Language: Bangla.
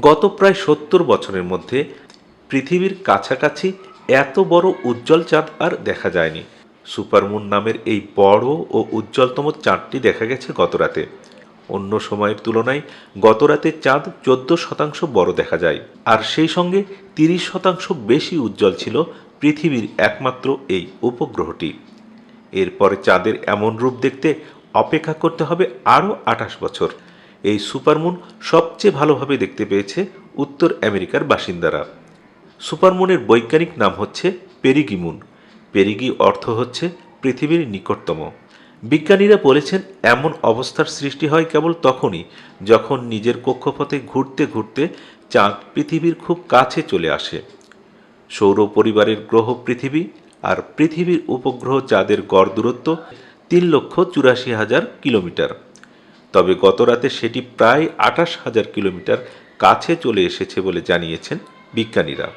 গত প্রায় সত্তর বছরের মধ্যে পৃথিবীর কাছাকাছি এত বড় উজ্জ্বল চাঁদ আর দেখা যায়নি। সুপারমুন নামের এই বড় ও উজ্জ্বলতম চাঁদটি দেখা গেছে গতরাতে অন্য সময়ের তুলনায় গত গতরাতে চাঁদ চোদ্দ শতাংশ বড় দেখা যায়, আর সেই সঙ্গে তিরিশ শতাংশ বেশি উজ্জ্বল ছিল পৃথিবীর একমাত্র এই উপগ্রহটি। এরপরে চাঁদের এমন রূপ দেখতে অপেক্ষা করতে হবে আরও আঠাশ বছর। এই সুপারমুন সবচেয়ে ভালোভাবে দেখতে পেয়েছে উত্তর আমেরিকার বাসিন্দারা। সুপারমুনের বৈজ্ঞানিক নাম হচ্ছে পেরিগিমুন। পেরিগি অর্থ হচ্ছে পৃথিবীর নিকটতম। বিজ্ঞানীরা বলেছেন, এমন অবস্থার সৃষ্টি হয় কেবল তখনই যখন নিজের কক্ষপথে ঘুরতে ঘুরতে চাঁদ পৃথিবীর খুব কাছে চলে আসে। সৌর পরিবারের গ্রহ পৃথিবী আর পৃথিবীর উপগ্রহ চাঁদের গড় দূরত্ব তিন লক্ষ চুরাশি হাজার কিলোমিটার। তবে গতরাতে সেটি প্রায় আঠাশ হাজার কিলোমিটার কাছে চলে এসেছে বলে জানিয়েছেন বিজ্ঞানীরা।